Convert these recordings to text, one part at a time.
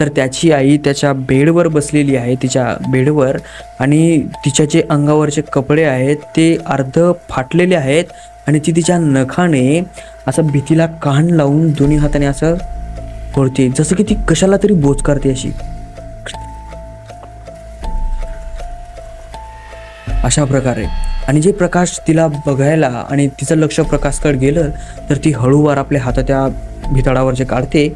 तर त्याची आई त्याच्या बेडवर बसलेली आहे तिच्या बेडवर. आणि तिच्या जे अंगावरचे कपडे आहेत ते अर्ध फाटलेले आहेत आणि ती तिच्या नखाने असं भीतीला कान लावून दोन्ही हाताने असं फोडते जसं की ती कशाला तरी बोच करते अशी. अशा प्रकारे. आणि जे प्रकाश तिला बघायला आणि तिचं लक्ष प्रकाशकडे गेलं तर ती हळूवार आपल्या हातात त्या भितडावरचे काढते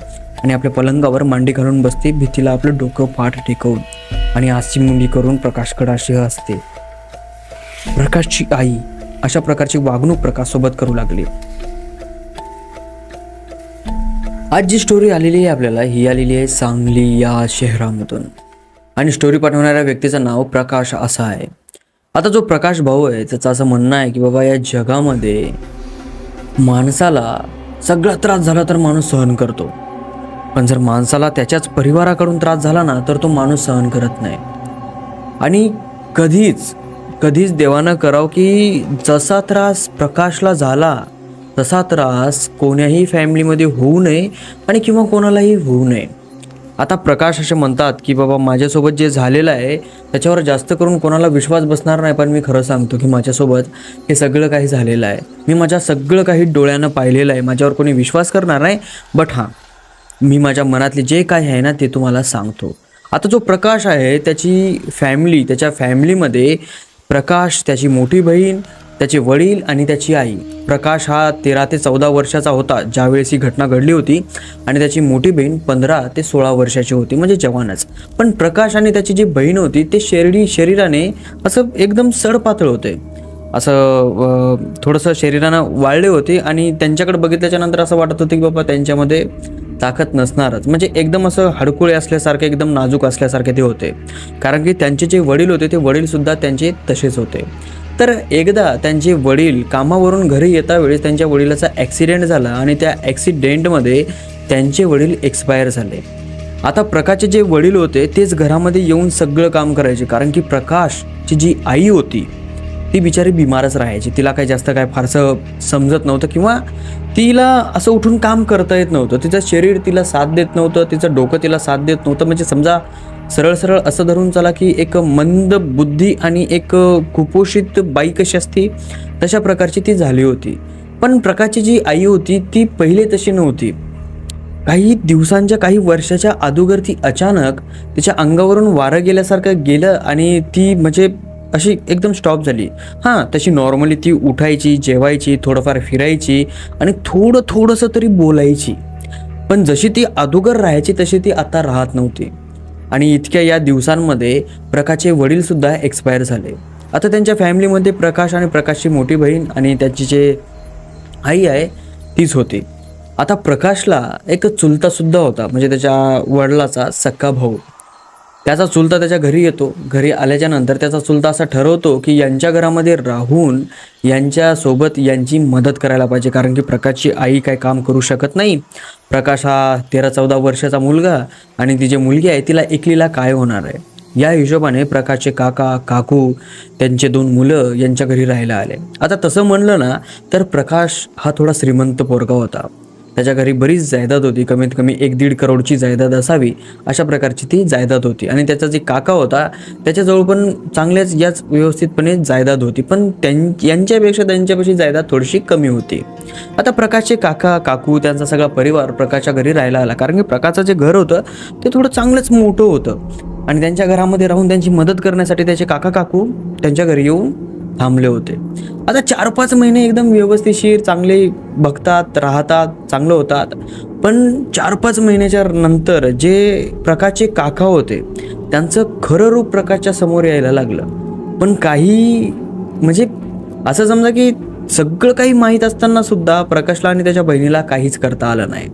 आणि आपल्या पलंगावर मांडी घालून बसते भीतीला आपलं डोकं पाठ टेकवून आणि आसची मुंडी करून प्रकाशकडे अशी असते. प्रकाशची आई अशा प्रकारची वागणूक प्रकाशसोबत करू लागली. आज जी स्टोरी आलेली आहे आपल्याला. ही आलेली आहे सांगली या शहरामधून. आणि स्टोरी पाठवणाऱ्या व्यक्तीचं नाव प्रकाश असा आहे. आता जो प्रकाश भाऊ आहे त्याचं असं म्हणणं आहे की बाबा या जगामध्ये माणसाला सगळा त्रास झाला तर माणूस सहन करतो. पण जर माणसाला त्याच्याच परिवाराकडून त्रास झाला ना तर तो माणूस सहन करत नाही. आणि कधीच कधीच देवानं करावं की जसा त्रास प्रकाशला झाला तसा त्रास कोण्याही फॅमिलीमध्ये होऊ नये आणि किंवा कोणालाही होऊ नये. आता प्रकाश असे म्हणतात की बाबा माझ्यासोबत जे झालेलं आहे त्याच्यावर जास्त करून कोणाला विश्वास बसणार नाही पण मी खरं सांगतो की माझ्यासोबत हे सगळं काही झालेलं आहे. मी माझ्या सगळं काही डोळ्यानं पाहिलेलं आहे. माझ्यावर कोणी विश्वास करणार नाही बट हां मी माझ्या मनातले जे काही आहे ना ते तुम्हाला सांगतो. आता जो प्रकाश आहे त्याची फॅमिली त्याच्या फॅमिलीमध्ये प्रकाश त्याची मोठी बहीण त्याचे वडील आणि त्याची आई. प्रकाश हा तेरा ते चौदा वर्षाचा होता ज्यावेळेस ही घटना घडली होती. आणि त्याची मोठी बहीण पंधरा ते सोळा वर्षाची होती म्हणजे जवानच. पण प्रकाश आणि त्याची जी बहीण होती ते शेरडी शरीराने असं एकदम सडपातळ होते. असं थोडंसं शरीरानं वाळले होते आणि त्यांच्याकडे बघितल्याच्या नंतर असं वाटत होतं की बाबा त्यांच्यामध्ये ताकद नसणारच. म्हणजे एकदम असं हडकुळे असल्यासारखे एकदम नाजूक असल्यासारखे ते होते. कारण की त्यांचे जे वडील होते ते वडीलसुद्धा त्यांचे तसेच होते. तर एकदा त्यांचे वडील कामावरून घरी येता वेळेस त्यांच्या वडिलाचा ॲक्सिडेंट झाला आणि त्या ॲक्सिडेंटमध्ये त्यांचे वडील एक्सपायर झाले. आता प्रकाशचे जे वडील होते तेच घरामध्ये येऊन सगळं काम करायचे. कारण की प्रकाशची जी आई होती ती बिचारी बिमारच राहायची. तिला काही जास्त काय फारसं समजत नव्हतं किंवा तिला असं उठून काम करता येत नव्हतं. तिचं शरीर तिला साथ देत नव्हतं तिचं डोकं तिला साथ देत नव्हतं. म्हणजे समजा सरळ सरळ असं धरून चला की एक मंद बुद्धी आणि एक कुपोषित बाई कशी असती तशा प्रकारची ती झाली होती. पण प्रकाशची जी आई होती ती पहिले तशी नव्हती. काही दिवसांच्या काही वर्षाच्या अगोदर ती अचानक तिच्या अंगावरून वारं गेल्यासारखं गेलं आणि ती म्हणजे अशी एकदम स्टॉप झाली. हां तशी नॉर्मली ती उठायची जेवायची थोडंफार फिरायची आणि थोडं थोडंसं तरी बोलायची. पण जशी ती अदुगर राहायची तशी ती आता राहत नव्हती. आणि इतक्या या दिवसांमध्ये प्रकाशचे वडीलसुद्धा एक्सपायर झाले. आता त्यांच्या फॅमिलीमध्ये प्रकाश आणि प्रकाशची मोठी बहीण आणि त्याची जे आई आहे तीच होती. आता प्रकाशला एक चुलतासुद्धा होता म्हणजे त्याच्या वडिलाचा सक्का भाऊ. त्याचा चुलता त्याच्या घरी येतो. घरी आल्याच्यानंतर त्याचा चुलता असा ठरवतो की यांच्या घरामध्ये राहून यांच्यासोबत यांची मदत करायला पाहिजे. कारण की प्रकाशची आई काय काम करू शकत नाही. प्रकाश हा तेरा चौदा वर्षाचा मुलगा आणि ती जी मुलगी आहे तिला एकलीला काय होणार आहे? या हिशोबाने प्रकाशचे काका काकू त्यांचे दोन मुलं यांच्या घरी राहायला आले. आता तसं म्हणलं ना तर प्रकाश हा थोडा श्रीमंत पोरगा होता. त्याच्या घरी बरीच जायदाद होती. कमीत कमी एक दीड करोडची जायदाद असावी अशा प्रकारची ती जायदाद होती. आणि त्याचा जे काका होता त्याच्याजवळ पण चांगल्याच याच व्यवस्थितपणे जायदाद होती. पण त्यां यांच्यापेक्षा त्यांच्यापेक्षा जायदाद थोडीशी कमी होती. आता प्रकाशचे काका काकू त्यांचा सगळा परिवार प्रकाशच्या घरी राहायला आला. कारण की प्रकाशचं जे घर होतं ते थोडं चांगलंच मोठं होतं. आणि त्यांच्या घरामध्ये राहून त्यांची मदत करण्यासाठी त्याचे काका काकू त्यांच्या घरी येऊन थांबले होते. आता चार पाच महिने एकदम व्यवस्थितशीर चांगले बघतात राहतात चांगलं होतात. पण चार पाच महिन्याच्या नंतर जे प्रकाशचे काका होते त्यांचं खरं रूप प्रकाशच्या समोर यायला लागलं. पण काही म्हणजे असं समजा की सगळं काही माहीत असताना सुद्धा प्रकाशला आणि त्याच्या बहिणीला काहीच करता आलं नाही.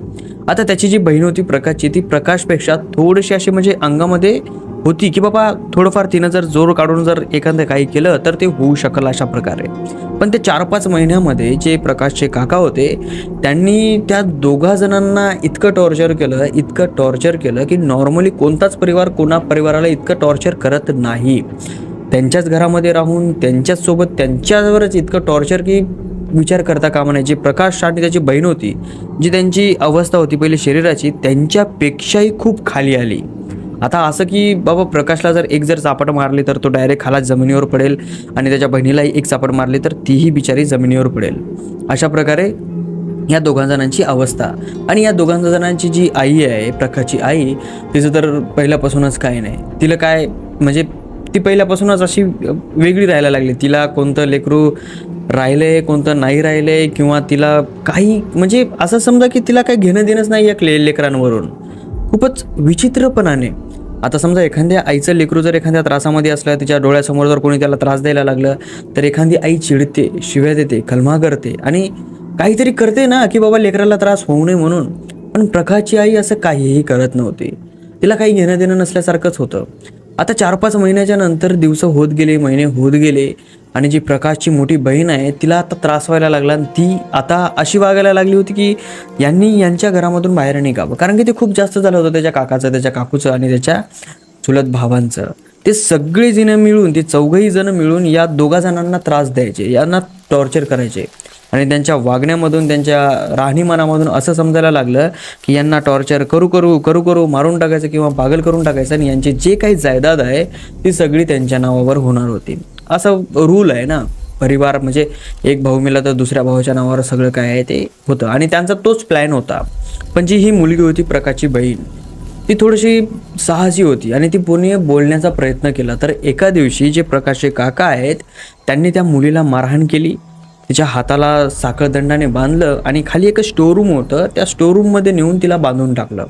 आता त्याची जी बहीण होती प्रकाशची ती प्रकाशपेक्षा थोडीशी अशी म्हणजे अंगामध्ये होती की बाबा थोडंफार तिनं जर जोर काढून जर एखादं काही केलं तर ते होऊ शकल अशा प्रकारे. पण ते चार पाच महिन्यामध्ये जे प्रकाशचे काका होते त्यांनी त्या दोघा जणांना इतकं टॉर्चर केलं इतकं टॉर्चर केलं की नॉर्मली कोणताच परिवार कोणा परिवाराला इतकं टॉर्चर करत नाही. त्यांच्याच घरामध्ये राहून त्यांच्याचसोबत त्यांच्यावरच इतकं टॉर्चर की विचार करता कामा नये. जी प्रकाश आणि त्याची बहीण होती जी त्यांची अवस्था होती पहिले शरीराची त्यांच्यापेक्षाही खूप खाली आली. आता असं की बाबा प्रकाशला जर एक जर चापट मारली तर तो डायरेक्ट खाला जमिनीवर पडेल आणि त्याच्या बहिणीलाही एक चापट मारली तर तीही बिचारी जमिनीवर पडेल. अशा प्रकारे या दोघा जणांची अवस्था आणि या दोघां जणांची जी आई आहे प्रकाशची आई तिचं तर पहिल्यापासूनच काय नाही. तिला काय म्हणजे ती पहिल्यापासूनच अशी वेगळी राहायला लागली. तिला कोणतं लेकरू आहे कोणतं नाही राहिलंय किंवा तिला काही म्हणजे असं समजा की तिला काही घेणं देणंच नाही या क्ले लेकरांवरून. खूपच विचित्रपणाने. आता समजा एखाद्या आईचं लेकरू जर एखाद्या त्रासामध्ये असलं तिच्या डोळ्यासमोर जर कोणी त्याला त्रास द्यायला लागलं तर एखादी आई चिडते शिव्या देते कलमा करते आणि काहीतरी करते ना की बाबा लेकराला त्रास होऊ नये म्हणून. पण प्रकाशची आई असं काहीही करत नव्हती. तिला काही घेणं देणं नसल्यासारखंच होतं. आता चार पाच महिन्याच्या नंतर दिवस होत गेले महिने होत गेले आणि जी प्रकाशची मोठी बहीण आहे तिला आता त्रास व्हायला लागला आणि ती आता अशी वागायला लागली होती की यांनी यांच्या घरामधून बाहेर निघावं. कारण की ते खूप जास्त झालं होतं त्याच्या काकाचं त्याच्या काकूचं आणि त्याच्या चुलत भावांचं. ते सगळेजण मिळून ते चौघही जण मिळून या दोघा जणांना त्रास द्यायचे यांना टॉर्चर करायचे. आणि त्यांच्या वागण्यामधून त्यांच्या राहणीमानामधून असं समजायला लागलं की यांना टॉर्चर करू करू करू करू मारून टाकायचं किंवा पागल करून टाकायचं आणि यांची जे काही जायदाद आहे ती सगळी त्यांच्या नावावर होणार होती. असं रूल आहे ना. परिवार म्हणजे एक भाऊ मिला तर दुसऱ्या भावाच्या नावावर सगळं काय आहे ते होतं. आणि त्यांचा तोच प्लॅन होता. पण जी ही मुलगी होती प्रकाशची बहीण ती थोडीशी साहसी होती आणि ती पूर्ण बोलण्याचा प्रयत्न केला. तर एका दिवशी जे प्रकाशचे काका आहेत त्यांनी त्या मुलीला मारहाण केली. तिच्या हाताला साखळदंडाने बांधलं आणि खाली एक स्टोरूम होतं. त्या स्टोरूममध्ये नेऊन तिला बांधून टाकलं.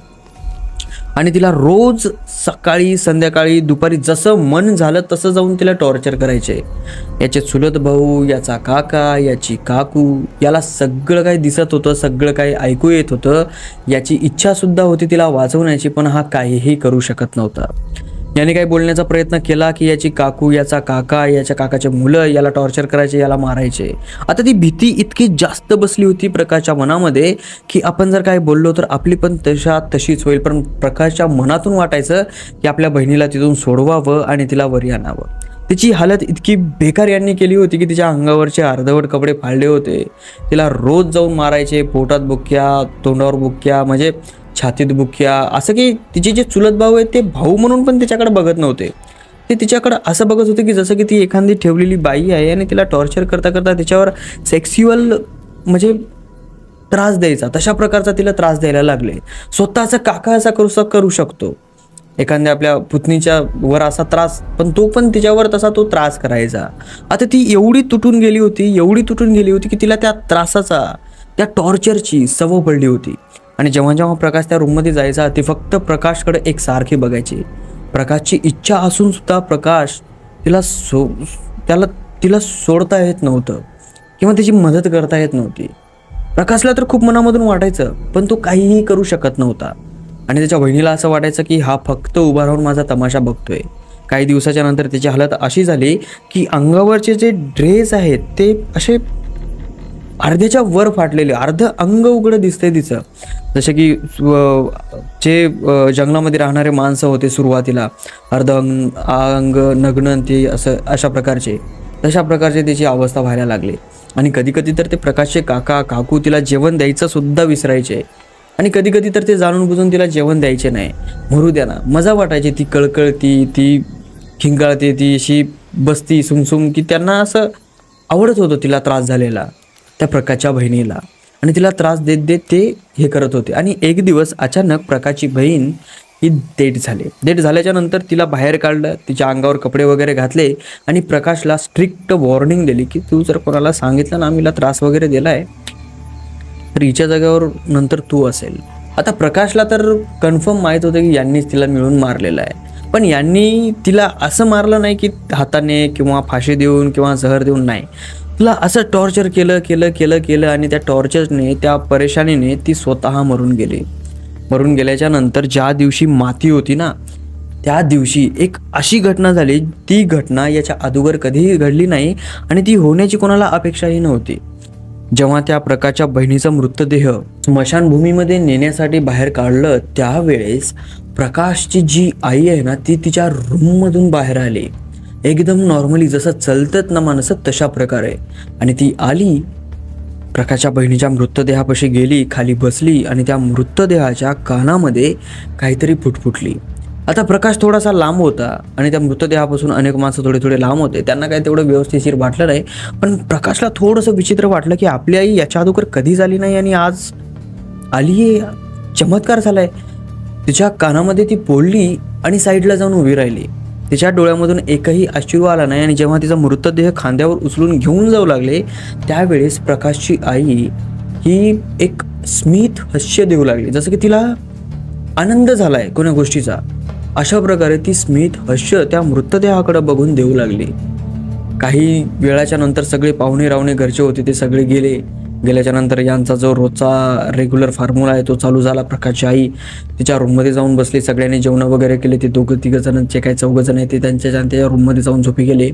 आणि तिला रोज सकाळी संध्याकाळी दुपारी जसं मन झालं तसं जाऊन तिला टॉर्चर करायचे. याचे चुलत भाऊ याचा काका याची काकू याला सगळं काही दिसत होतं सगळं काही ऐकू येत होतं. याची इच्छासुद्धा होती तिला वाचवण्याची पण हा काहीही करू शकत नव्हता. याने काही बोलण्याचा प्रयत्न केला की याची काकू याचा काका याच्या काकाचे मुलं याला टॉर्चर करायचे याला मारायचे. आता ती भीती इतकी जास्त बसली होती प्रकाशच्या मनामध्ये की आपण जर काय बोललो तर आपली पण तशा तशीच होईल. पण प्रकाशच्या मनातून वाटायचं की आपल्या बहिणीला तिथून सोडवावं आणि तिला वरी आणावं. तिची हालत इतकी बेकार यांनी केली होती की तिच्या अंगावरचे अर्धवट कपडे फाडले होते. तिला रोज जाऊन मारायचे पोटात बुक्या तोंडावर बुक्या म्हणजे छातीत बुक्या असं की तिचे जे चुलत भाऊ आहेत ते भाऊ म्हणून पण तिच्याकडे बघत नव्हते. ते तिच्याकडं असं बघत होते की जसं की ती एखादी ठेवलेली बाई आहे आणि तिला टॉर्चर करता करता तिच्यावर सेक्स्युअल म्हणजे त्रास द्यायचा तशा प्रकारचा तिला त्रास द्यायला लागले. स्वतःचा काका असा करू करू शकतो. एखाद्या आपल्या पुतणीच्या वर असा त्रास पण तो पण तिच्यावर तसा तो त्रास करायचा. आता ती एवढी तुटून गेली होती एवढी तुटून गेली होती की तिला त्या त्रासाचा त्या टॉर्चरची सवय पडली होती. आणि जेव्हा जेव्हा प्रकाश त्या रूममध्ये जायचा ती फक्त प्रकाशकडे एक सारखी बघायची. प्रकाशची इच्छा असून सुद्धा प्रकाश तिला सो त्याला तिला सोडता येत नव्हतं किंवा तिची मदत करता येत नव्हती. प्रकाशला तर खूप मनामधून वाटायचं पण तो काहीही करू शकत नव्हता. आणि त्याच्या बहिणीला असं वाटायचं की हा फक्त उभा राहून माझा तमाशा बघतोय. काही दिवसाच्या नंतर त्याची हालत अशी झाली की अंगावरचे जे ड्रेस आहेत ते असे अर्ध्याच्या वर फाटलेले अर्ध अंग उघडं दिसतंय तिचं. जसे की जे जंगलामध्ये राहणारे माणसं होते सुरुवातीला अर्ध अंग अंग नग्न ते असं अशा प्रकारचे. तशा प्रकारचे तिची अवस्था व्हायला लागली. आणि कधी कधी तर ते प्रकाशचे काका काकू तिला जेवण द्यायचं सुद्धा विसरायचे. आणि कधी कधी तर ते जाणून बुजून तिला जेवण द्यायचे नाही. मरू द्या ना मजा वाटायची ती कळकळती ती खिंगाळते ती अशी बसती सुमसुम की त्यांना असं आवडत होतं तिला त्रास झालेला. त्या प्रकाशच्या बहिणीला. आणि तिला त्रास देत देत ते हे करत होते. आणि एक दिवस अचानक प्रकाशची बहीण ही डेट झाली. डेट झाल्याच्यानंतर तिला बाहेर काढलं तिच्या अंगावर कपडे वगैरे घातले आणि प्रकाशला स्ट्रिक्ट वॉर्निंग दिली की तू जर कोणाला सांगितलं ना मीला त्रास वगैरे दिलाय तर हिच्या जागेवर नंतर तू असेल. आता प्रकाशला तर कन्फर्म माहीत होतं की यांनीच तिला मिळून मारलेलं आहे. पण यांनी तिला असं मारलं नाही की हाताने किंवा फाशी देऊन किंवा जहर देऊन नाही. तिला असं टॉर्चर केलं केलं केलं केलं आणि त्या टॉर्चरने त्या परेशानीने ती स्वतः मरून गेली. मरून गेल्याच्यानंतर ज्या दिवशी माती होती ना त्या दिवशी एक अशी घटना झाली ती घटना याच्या अगोदर कधीही घडली नाही आणि ती होण्याची कोणाला अपेक्षाही नव्हती. जेव्हा त्या प्रकारच्या बहिणीचा मृतदेह स्मशानभूमीमध्ये नेण्यासाठी बाहेर काढलं त्यावेळेस प्रकाशची जी आई आहे ना ती तिच्या रूममधून बाहेर आली. एकदम नॉर्मली जसं चलतत ना माणसं तशा प्रकारे. आणि ती आली प्रकाशच्या बहिणीच्या मृतदेहापाशी गेली खाली बसली आणि त्या मृतदेहाच्या कानामध्ये काहीतरी फुटफुटली आता प्रकाश थोडासा लांब होता आणि त्या मृतदेहापासून अनेक माणसं थोडे थोडे लांब होते. त्यांना काही तेवढं व्यवस्थिशीर वाटलं नाही. पण प्रकाशला थोडंसं विचित्र वाटलं की आपली आई याच्या अगोदर कधी झाली नाही आणि आज आली आहे चमत्कार झालाय. तिच्या कानामध्ये ती पोळली आणि साईडला जाऊन उभी राहिली. तिच्या डोळ्यामधून एकही अश्रू आला नाही आणि जेव्हा तिचा मृतदेह खांद्यावर उचलून घेऊन जाऊ लागले त्यावेळेस प्रकाशची आई ही एक स्मित हास्य देऊ लागली जसं की तिला आनंद झालाय कोण्या गोष्टीचा. अशा प्रकारे ती स्मित हास्य त्या मृतदेहाकडे बघून देऊ लागली. काही वेळाच्या नंतर सगळे पाहुणे रावणे घरचे होते ते सगळे गेले. गेल्याच्यानंतर यांचा जो रोजचा रेग्युलर फॉर्म्युला आहे तो चालू झाला. प्रकाशची आई तिच्या रूममध्ये जाऊन बसली. सगळ्यांनी जेवण वगैरे केले. ते दोघं तिघं जण जे काही चौघं जण आहेत ते त्यांच्या त्यांच्या रूममध्ये जाऊन झोपी गेले.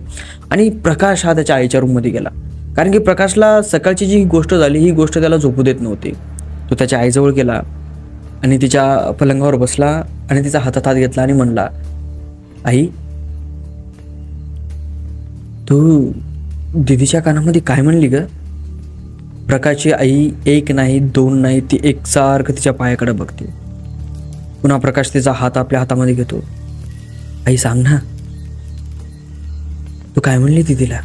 आणि प्रकाश हा त्याच्या आईच्या रूममध्ये गेला. कारण की प्रकाशला सकाळची जी गोष्ट झाली ही गोष्ट त्याला झोपू देत नव्हती. तो त्याच्या आईजवळ गेला आणि तिच्या पलंगावर बसला आणि तिचा हातात हात घेतला आणि म्हणला आई तू दिदीच्या कानामध्ये काय म्हणली ग? प्रकाशची आई एक नाही दोन नाही ती एकसारखं तिच्या पायाकडे बघते. पुन्हा प्रकाश तिचा हात आपल्या हातामध्ये घेतो. आई सांग ना. तू काय म्हणली दिदीला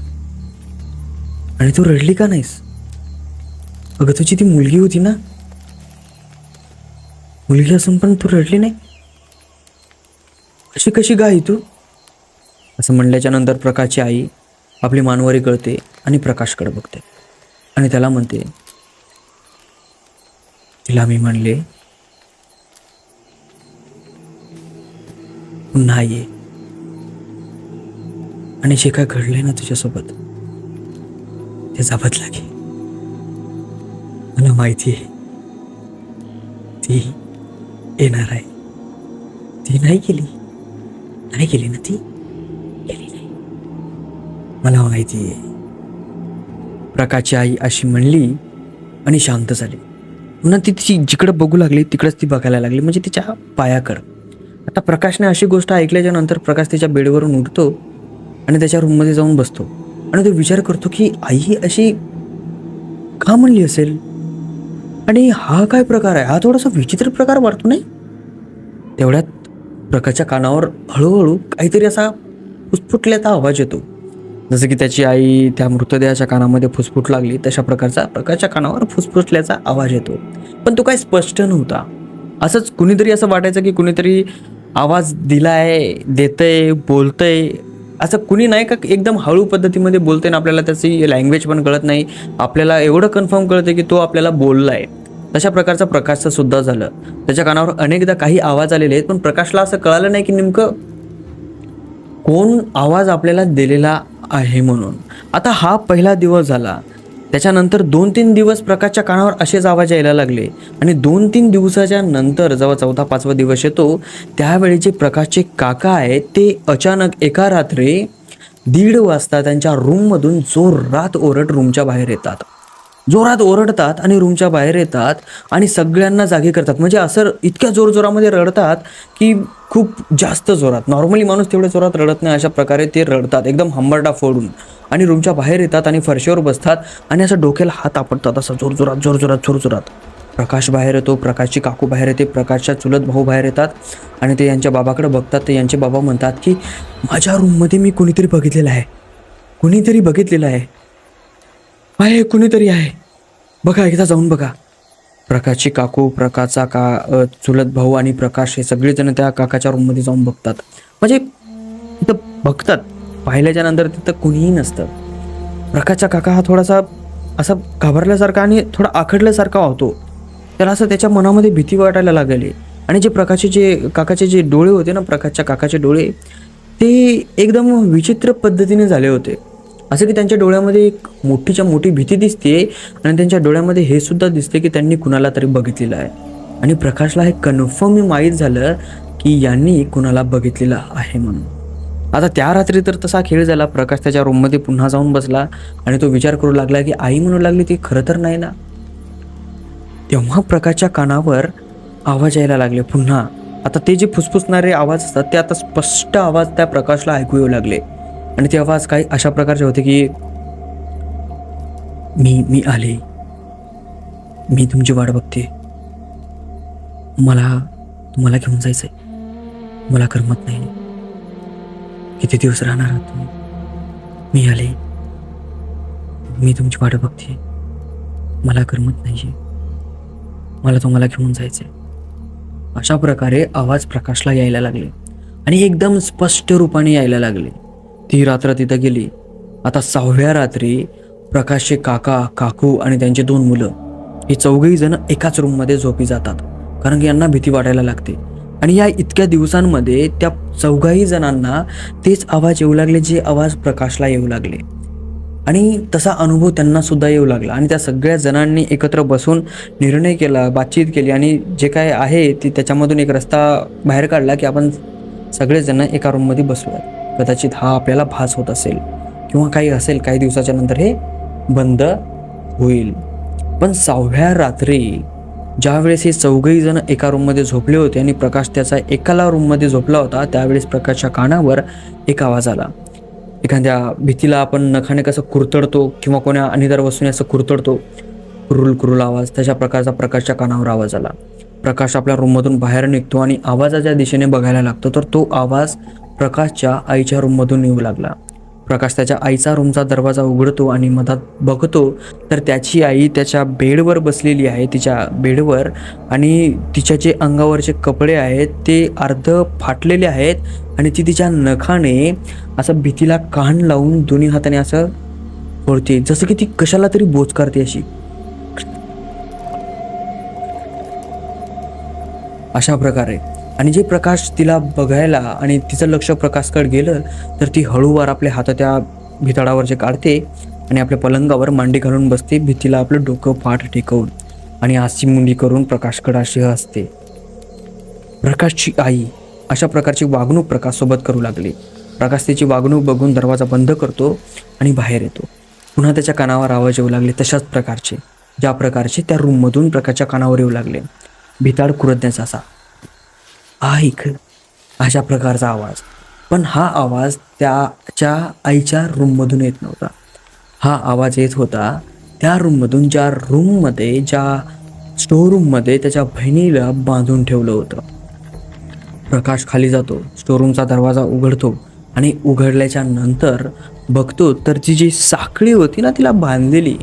आणि तू रडली का नाहीस? अगं तुझी ती मुलगी होती ना. मुलगी असून पण तू रडली नाही. अशी कशी गाई तू? असं म्हणल्याच्या नंतर प्रकाशची आई आपली मानवारी कळते आणि प्रकाशकडे बघते. आणि त्याला म्हणते तिला मी म्हणले पुन्हा ये आणि जे काय घडले ना तुझ्यासोबत त्याचा बदला घे मला माहिती आहे. ती येणार आहे. ती नाही केली नाही केली ना ती? केली नाही. मला माहिती आहे. प्रकाशची आई अशी म्हणली आणि शांत झाली. पुन्हा ती तिची जिकडं बघू लागली तिकडंच ती बघायला लागली. म्हणजे तिच्या पायाकर आता प्रकाशने अशी गोष्ट ऐकल्याच्या नंतर प्रकाश तिच्या बेडवरून उठतो आणि त्याच्या रूममध्ये जाऊन बसतो. आणि तो विचार करतो की आई ही अशी का म्हणली असेल? आणि हा काय प्रकार आहे? हा थोडासा विचित्र प्रकार वाटतो नाही? तेवढ्यात प्रकाशच्या कानावर हळूहळू काहीतरी असा फुसफुटल्याचा आवाज येतो. जसं की त्याची आई त्या मृतदेहाच्या कानामध्ये फुसफुट लागली तशा प्रकारचा प्रकाशच्या कानावर फुसफुसल्याचा आवाज येतो. पण तो काय स्पष्ट नव्हता. असंच कुणीतरी असं वाटायचं की कुणीतरी आवाज दिलाय देतंय बोलतंय. असं कुणी नाही का एकदम हळू पद्धतीमध्ये बोलते ना आपल्याला त्याची लँग्वेज पण कळत नाही. आपल्याला एवढं कन्फर्म कळतं की तो आपल्याला बोललाय. तशा प्रकारचा प्रकाशचं सुद्धा झालं. त्याच्या कानावर अनेकदा काही आवाज आलेले आहेत पण प्रकाशला असं कळालं नाही की नेमकं कोण आवाज आपल्याला दिलेला आहे म्हणून. आता हा पहिला दिवस झाला. त्याच्यानंतर दोन तीन दिवस प्रकाशच्या कानावर असेच आवाज यायला लागले. आणि दोन तीन दिवसाच्या नंतर जेव्हा चौथा पाचवा दिवस येतो त्यावेळी जे प्रकाशचे काका आहेत ते अचानक एका रात्री दीड वाजता त्यांच्या रूममधून जोरात ओरड रूमच्या बाहेर येतात. जोरात ओरडतात आणि रूमच्या बाहेर येतात आणि सगळ्यांना जागी करतात. म्हणजे असं इतक्या जोरजोरामध्ये रडतात की खूप जास्त जोरात. नॉर्मली माणूस तेवढ्या जोरात रडत नाही अशा प्रकारे ते रडतात. एकदम हंबरडा फोडून. आणि रूमच्या बाहेर येतात आणि फरशीवर बसतात आणि असं डोक्याला हात आपटतात असं जोरजोरात जोरजोरात जोरजोरात. प्रकाश बाहेर येतो प्रकाशची काकू बाहेर येते प्रकाशच्या चुलत भाऊ बाहेर येतात आणि ते यांच्या बाबाकडे बघतात. ते यांचे बाबा म्हणतात की माझ्या रूममध्ये मी कोणीतरी बघितलेलं आहे. कोणीतरी बघितलेलं आहे. आहे कुणीतरी आहे. बघा एकदा जाऊन बघा. प्रकाशची काकू प्रकाशचा का चुलत भाऊ आणि प्रकाश हे सगळेजण त्या काकाच्या रूममध्ये जाऊन बघतात. म्हणजे तिथं बघतात. पाहिल्याच्या नंतर तिथं कुणीही नसतं. प्रकाशचा काका हा थोडासा असा घाबरल्यासारखा आणि थोडा आखडल्यासारखा होतो. त्याला असं त्याच्या मनामध्ये भीती वाटायला लागली. आणि जे प्रकाशचे जे काकाचे जे डोळे होते ना प्रकाशच्या काकाचे डोळे ते एकदम विचित्र पद्धतीने झाले होते. असं की त्यांच्या डोळ्यामध्ये एक मोठीच्या मोठी भीती दिसते आणि त्यांच्या डोळ्यामध्ये हे सुद्धा दिसते की त्यांनी कुणाला तरी बघितलेलं आहे. आणि प्रकाशला हे कन्फर्म माहीत झालं की यांनी कुणाला बघितलेलं आहे म्हणून. आता त्या रात्री तर तसा खेळ झाला. प्रकाश त्याच्या रूममध्ये पुन्हा जाऊन बसला आणि तो विचार करू लागला की आई म्हणू लागली ती खरं तर नाही ना? तेव्हा प्रकाशच्या कानावर आवाज यायला लागले. पुन्हा आता ते जे फुसफुसणारे आवाज असतात ते आता स्पष्ट आवाज त्या प्रकाशला ऐकू येऊ लागले. आणि ते आवाज काही अशा प्रकारचे होते की मी मी आले. मी तुमची वाट बघते. मला तुम्हाला घेऊन जायचं आहे मला करमत नाही. किती दिवस राहणार आहात तुम्ही? मी आले. मी तुमची वाट बघते. मला करमत नाही मला तुम्हाला घेऊन जायचं आहे अशा प्रकारे आवाज प्रकाशला यायला लागले. आणि एकदम स्पष्ट रूपाने यायला लागले. ती रात्र तिथं गेली. आता सहाव्या रात्री प्रकाशचे काका काकू आणि त्यांचे दोन मुलं ही चौघही जण एकाच रूममध्ये झोपी जातात कारण की यांना भीती वाटायला लागते. आणि या इतक्या दिवसांमध्ये त्या चौघाही जणांना तेच आवाज येऊ लागले जे आवाज प्रकाशला येऊ लागले. आणि तसा अनुभव त्यांना सुद्धा येऊ लागला. आणि त्या सगळ्या जणांनी एकत्र बसून निर्णय केला बातचीत केली आणि जे काय आहे ती त्याच्यामधून एक रस्ता बाहेर काढला की आपण सगळेजण एका रूममध्ये बसूयात. कदाचित हा आपल्याला भास होत असेल किंवा काही असेल काही दिवसाच्या नंतर हे बंद होईल. पण सहाव्या रात्री ज्यावेळेस हे चौघही जण एका रूममध्ये झोपले होते आणि प्रकाश त्याचा एकाला रूममध्ये झोपला होता त्यावेळेस प्रकाशच्या कानावर एक आवाज आला. एखाद्या भीतीला आपण नखाने कसं कुरतडतो किंवा कोण्या अनिदार वस्तूने असं कुरतडतो? कुरुल कुरुल आवाज तशा प्रकारचा प्रकाशच्या कानावर आवाज आला. प्रकाश आपल्या रूममधून बाहेर निघतो आणि आवाजाच्या दिशेने बघायला लागतो तर तो आवाज प्रकाशच्या आईच्या रूममधून येऊ लागला. प्रकाश त्याच्या आईचा रूमचा दरवाजा उघडतो आणि मधात बघतो तर त्याची आई त्याच्या बेडवर बसलेली आहे तिच्या बेडवर आणि तिच्या जे अंगावरचे कपडे आहेत ते अर्ध फाटलेले आहेत आणि ती तिच्या नखाने असं भीतीला कान लावून दोन्ही हाताने असं फोडते जसं की ती कशाला तरी बोच करते अशी. अशा प्रकारे. आणि जे प्रकाश तिला बघायला आणि तिचं लक्ष प्रकाशकडे गेलं तर ती हळूवार आपले हात त्या भिताडावरचे काढते आणि आपल्या पलंगावर मांडी घालून बसते भीतीला आपलं डोकं पाठ टेकवून. आणि आशी मुंडी करून प्रकाशकडे अशी असते प्रकाशची आई अशा प्रकारची वागणूक प्रकाशसोबत करू लागली. प्रकाश तिची वागणूक बघून दरवाजा बंद करतो आणि बाहेर येतो. पुन्हा त्याच्या कानावर आवाज येऊ लागले तशाच प्रकारचे. ज्या प्रकारचे त्या रूममधून प्रकाशच्या कानावर येऊ लागले. भिताड कुरदण्याचा असा ऐक अशा प्रकारचा आवाज. पण हा आवाज त्याच्या आईच्या रूममधून येत नव्हता. हा आवाज येत होता त्या रूममधून ज्या रूममध्ये ज्या स्टोर रूममध्ये त्याच्या बहिणीला बांधून ठेवलं होतं. प्रकाश खाली जातो स्टोरूमचा दरवाजा उघडतो आणि उघडल्याच्या नंतर बघतो तर ती जी साखळी होती ना तिला बांधलेली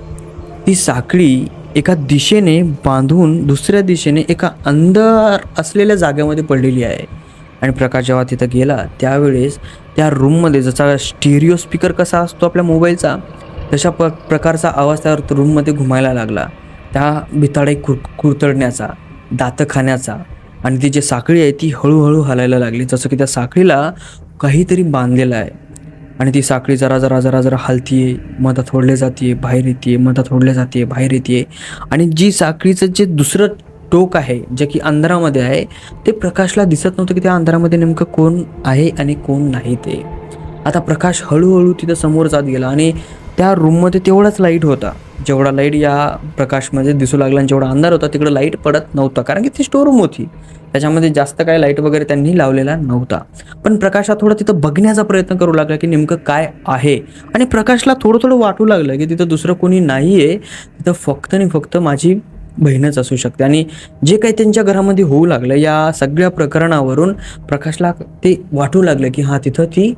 ती साखळी एका दिशेने बांधून दुसऱ्या दिशेने एका अंधार असलेल्या जागेमध्ये पडलेली आहे. आणि प्रकाश जेव्हा तिथं गेला त्यावेळेस त्या रूममध्ये जसा स्टिरिओ स्पीकर कसा असतो आपल्या मोबाईलचा तशा प प्रकारचा आवाज त्या रूममध्ये घुमायला लागला. त्या भिताडे कुर कुरतडण्याचा दातं खाण्याचा आणि ती जी साखळी आहे ती हळूहळू हलायला लागली. जसं की त्या साखळीला काहीतरी बांधलेलं आहे. आणि ती साखळी जरा जरा जरा जरा हलतीये मधात ओढले जाते बाहेर येते मधात ओढले जाते बाहेर येते आणि जी साखळीचं जे दुसरं टोक आहे जे की अंधारामध्ये आहे ते प्रकाशला दिसत नव्हतं की त्या अंधारामध्ये नेमकं कोण आहे आणि कोण नाही ते. आता प्रकाश हळूहळू तिथं समोर जात गेला आणि त्या रूममध्ये तेवढाच लाइट होता. जेवढा लाइट या प्रकाशमध्ये दिसू लागला आणि जेवढा अंधार होता तिकडं लाइट पडत नव्हता कारण की ती स्टोर रूम होती. त्याच्यामध्ये जास्त काय लाइट वगैरे त्यांनी लावलेला नव्हता. पण प्रकाश हा थोडा तिथं बघण्याचा प्रयत्न करू लागला की नेमकं काय आहे. आणि प्रकाशला थोडं थोडं वाटू लागलं की तिथं दुसरं कोणी नाही आहे तिथं फक्त आणि फक्त माझी बहीणच असू शकते. आणि जे काही त्यांच्या घरामध्ये होऊ लागलं या सगळ्या प्रकरणावरून प्रकाशला ते वाटू लागलं की हा तिथं ती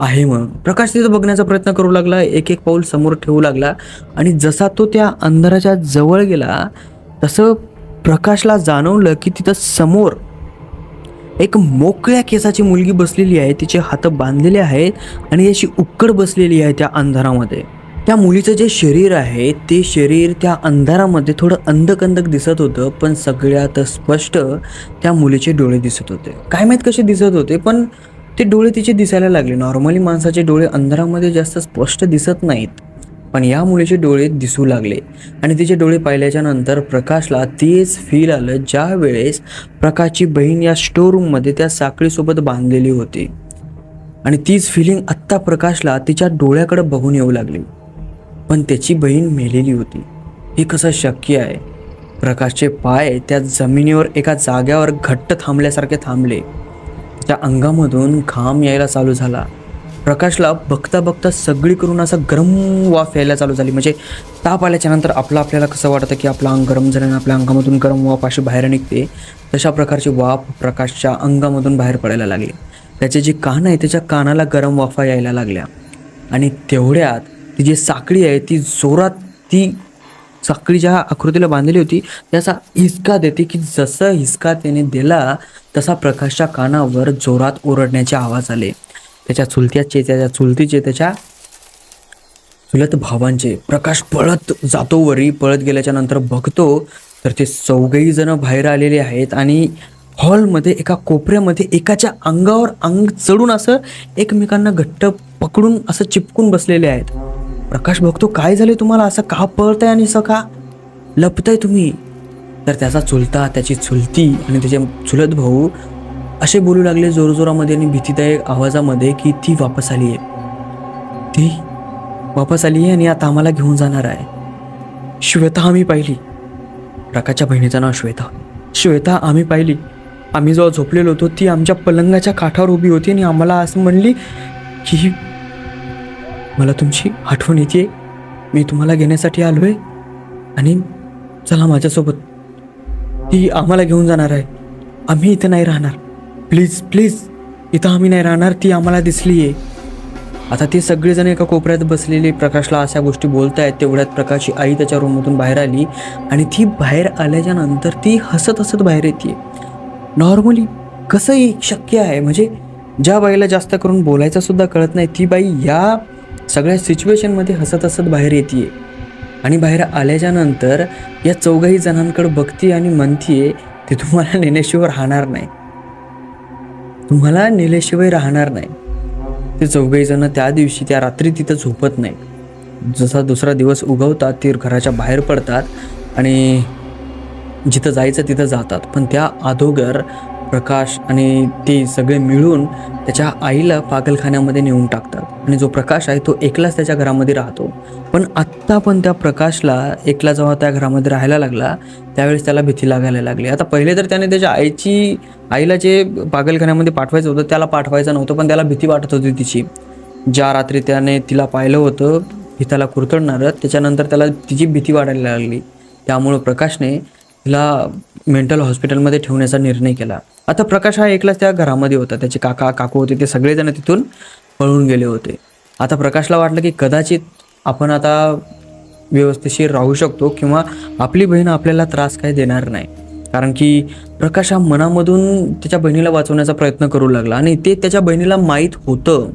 आहे म्हणून. प्रकाश तिथं बघण्याचा प्रयत्न करू लागला एक एक पाऊल समोर ठेवू लागला. आणि जसा तो त्या अंधाराच्या जवळ गेला तसं प्रकाशला जाणवलं की तिथं समोर एक मोकळ्या केसाची मुलगी बसलेली आहे. तिचे हात बांधलेले आहेत आणि अशी उक्कड बसलेली आहे त्या अंधारामध्ये. त्या मुलीचं जे शरीर आहे ते शरीर त्या अंधारामध्ये थोडं अंधकंदक दिसत होतं पण सगळ्यात स्पष्ट त्या मुलीचे डोळे दिसत होते. काय माहीत कसे दिसत होते पण ते डोळे तिचे दिसायला लागले. नॉर्मली माणसाचे डोळे अंधारामध्ये जास्त स्पष्ट दिसत नाहीत. पण या मुलीचे डोळे दिसू लागले आणि तिचे डोळे पाहिल्याच्या नंतर प्रकाशला तेच फील आलं ज्या वेळेस प्रकाशची बहीण या स्टोर रूममध्ये त्या साखळीसोबत बांधलेली होती. आणि तीच फिलिंग आत्ता प्रकाशला तिच्या डोळ्याकडे बघून येऊ लागली. पण त्याची बहीण मेलेली होती. हे कसं शक्य आहे? प्रकाशचे पाय त्या जमिनीवर एका जाग्यावर घट्ट थांबल्यासारखे थांबले. त्या अंगामधून घाम यायला चालू झाला. प्रकाशला बघता बघता सगळीकडून असं गरम वाफ यायला चालू झाली. म्हणजे ताप आल्याच्यानंतर आपलं आपल्याला कसं वाटतं की आपलं अंग गरम झाल्यानं आपल्या अंगामधून गरम वाफ अशी बाहेर निघते तशा प्रकारची वाफ प्रकाशच्या अंगामधून बाहेर पडायला लागली. त्याचे जे कान आहे त्याच्या कानाला गरम वाफा यायला लागल्या. आणि तेवढ्यात ती जी साखळी आहे ती जोरात ती साखळी ज्या आकृतीला बांधलेली होती त्याचा हिसका देते की जसं हिसका त्याने दिला तसा प्रकाशच्या कानावर जोरात ओरडण्याचे आवाज आले. त्याच्या चुलत्याचे त्याच्या चुलतीचे त्याच्या चुलत भावांचे प्रकाश पळत जातो वरी पळत गेल्याच्यानंतर बघतो तर ते चौघही जण बाहेर आलेले आहेत आणि हॉलमध्ये एका कोपऱ्यामध्ये एकाच्या अंगावर अंग चढून असं एकमेकांना घट्ट पकडून असं चिपकून बसलेले आहेत. प्रकाश बघतो काय झाले तुम्हाला? असं का पळताय आणि असं का लपताय तुम्ही? तर त्याचा चुलता त्याची चुलती आणि त्याचे चुलत भाऊ असे बोलू लागले जोरजोरामध्ये आणि भीतीदायक आवाजामध्ये की ती वापस आली आहे ती वापस आली आहे आणि आता आम्हाला घेऊन जाणार आहे. श्वेता आम्ही पाहिली. प्रकाशच्या बहिणीचं नाव श्वेता. श्वेता आम्ही पाहिली. आम्ही जेव्हा झोपलेलो होतो ती आमच्या पलंगाच्या काठावर उभी होती आणि आम्हाला असं म्हणली की मला तुमची आठवण येते मी तुम्हाला घेण्यासाठी आलो आहे आणि चला माझ्यासोबत. ती आम्हाला घेऊन जाणार आहे. आम्ही इथं नाही राहणार. प्लीज प्लीज इथं आम्ही नाही राहणार ती आम्हाला दिसली आहे आता ते सगळेजण एका कोपऱ्यात बसलेले प्रकाशला अशा गोष्टी बोलतायत तेवढ्यात प्रकाशची आई त्याच्या रूममधून बाहेर आली आणि ती बाहेर आल्याच्यानंतर ती हसत हसत बाहेर येते नॉर्मली कसंही शक्य आहे म्हणजे ज्या बाईला जास्त करून बोलायचं सुद्धा कळत नाही ती बाई या सगळ्या सिच्युएशनमध्ये हसत हसत बाहेर येते आणि बाहेर आल्याच्यानंतर या चौघाही जणांकडे बघते आणि म्हणतीये ते तुम्हाला नेण्याशिवाय राहणार नाही. तुम्हाला नेल्याशिवाय राहणार नाही. ते चौघही जण त्या दिवशी त्या रात्री तिथं झोपत नाही. जसा दुसरा दिवस उगवतात ते घराच्या बाहेर पडतात आणि जिथं जायचं तिथं जातात. पण त्या अधोगर प्रकाश आणि ते सगळे मिळून त्याच्या आईला पागलखान्यामध्ये नेऊन टाकतात. आणि जो प्रकाश आहे तो एकलाच त्याच्या घरामध्ये राहतो. पण आत्ता पण त्या प्रकाशला एकला जेव्हा त्या घरामध्ये राहायला लागला त्यावेळेस त्याला भीती लागायला लागली. आता पहिले तर त्याने त्याच्या आईची आईला जे पागलखान्यामध्ये पाठवायचं होतं त्याला पाठवायचं नव्हतं पण त्याला भीती वाटत होती तिची. ज्या रात्री त्याने तिला पाहिलं होतं हिताला कुरतडणारं त्याच्यानंतर त्याला तिची भीती वाढायला लागली. त्यामुळं प्रकाशने ला मेंटल हॉस्पिटलमध्ये ठेवण्याचा निर्णय केला. आता प्रकाश हा एकलाच त्या घरामध्ये होता. त्याचे काका काकू होते ते सगळेजण तिथून पळून गेले होते. आता प्रकाशला वाटलं की कदाचित आपण आता व्यवस्थेशीर राहू शकतो किंवा आपली बहीण आपल्याला त्रास काही देणार नाही. कारण की प्रकाश हा मनामधून त्याच्या बहिणीला वाचवण्याचा प्रयत्न करू लागला आणि ते त्याच्या बहिणीला माहीत होतं.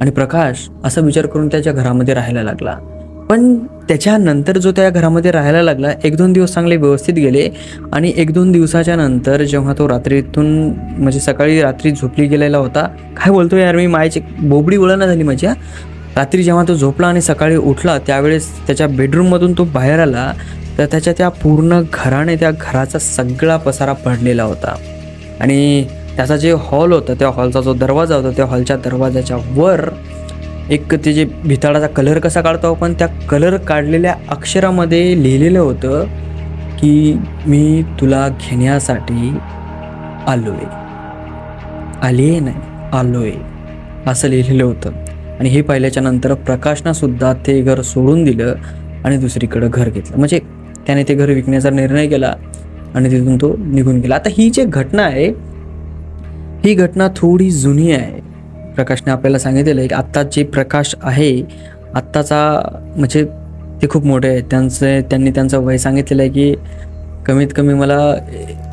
आणि प्रकाश असा विचार करून त्याच्या घरामध्ये राहायला लागला. पण त्याच्यानंतर जो त्या घरामध्ये राहायला लागला एक दोन दिवस चांगले व्यवस्थित गेले आणि एक दोन दिवसाच्या नंतर जेव्हा तो रात्रीतून म्हणजे सकाळी रात्री झोपली गेलेला होता काय बोलतो यार मी मायची बोबडी वळणं झाली माझ्या रात्री जेव्हा तो झोपला आणि सकाळी उठला त्यावेळेस त्याच्या बेडरूममधून तो बाहेर आला तर त्याच्या त्या पूर्ण घराने त्या घराचा सगळा पसारा पडलेला होता. आणि त्याचा जे हॉल होता त्या हॉलचा जो दरवाजा होता त्या हॉलच्या दरवाजाच्या वर एक ते जे भिताडाचा कलर कसा काढतो आपण त्या कलर काढलेल्या अक्षरामध्ये लिहिलेलं होतं की मी तुला घेण्यासाठी आलो आहे आली नाही आहे असं लिहिलेलं होतं. आणि हे पाहिल्याच्या नंतर प्रकाशनंसुद्धा ते घर सोडून दिलं आणि दुसरीकडं घर घेतलं. म्हणजे त्याने ते घर विकण्याचा निर्णय केला आणि तिथून तो निघून गेला. आता ही जी घटना आहे ही घटना थोडी जुनी आहे. प्रकाशने आपल्याला सांगितलेलं आहे की आत्ता जे प्रकाश आहे आत्ताचा म्हणजे ते खूप मोठे आहेत. त्यांचं त्यांनी त्यांचं वय सांगितलेलं आहे की कमीत कमी मला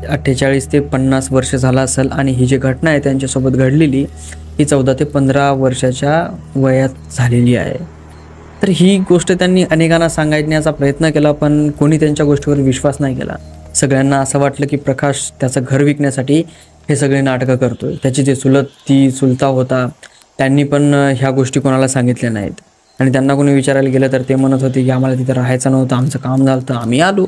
अठ्ठेचाळीस ते पन्नास वर्ष झालं असेल आणि ही जी घटना आहे त्यांच्यासोबत घडलेली ही चौदा ते पंधरा वर्षाच्या वयात झालेली आहे. तर ही गोष्ट त्यांनी अनेकांना सांगण्याचा प्रयत्न केला पण कोणी त्यांच्या गोष्टीवर विश्वास नाही केला. सगळ्यांना असं वाटलं की प्रकाश त्याचं घर विकण्यासाठी हे सगळे नाटकं करतोय. त्याची जे चुलत ती चुलता होता त्यांनी पण ह्या गोष्टी कोणाला सांगितल्या नाहीत. आणि त्यांना कोणी विचारायला गेलं तर ते म्हणत होते की आम्हाला तिथं राहायचं नव्हतं आमचं काम झालं तर आम्ही आलो.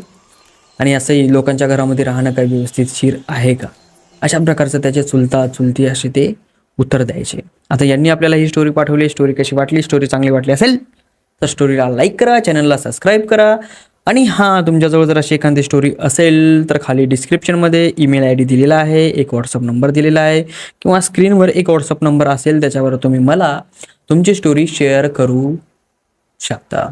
आणि असंही लोकांच्या घरामध्ये राहणं काही व्यवस्थितशीर आहे का? अशा प्रकारचं त्याचे चुलता चुलती असे ते उत्तर द्यायचे. आता यांनी आपल्याला ही स्टोरी पाठवली. स्टोरी कशी वाटली? स्टोरी चांगली वाटली असेल तर स्टोरीला लाईक करा चॅनलला सबस्क्राईब करा. आणि हां तुमच्याजवळ जर अशी एखादी स्टोरी असेल तर खाली डिस्क्रिप्शनमध्ये ईमेल आय डी दिलेला आहे एक व्हॉट्सअप नंबर दिलेला आहे किंवा स्क्रीनवर एक व्हॉट्सअप नंबर असेल त्याच्यावर तुम्ही मला तुमची स्टोरी शेअर करू शकता.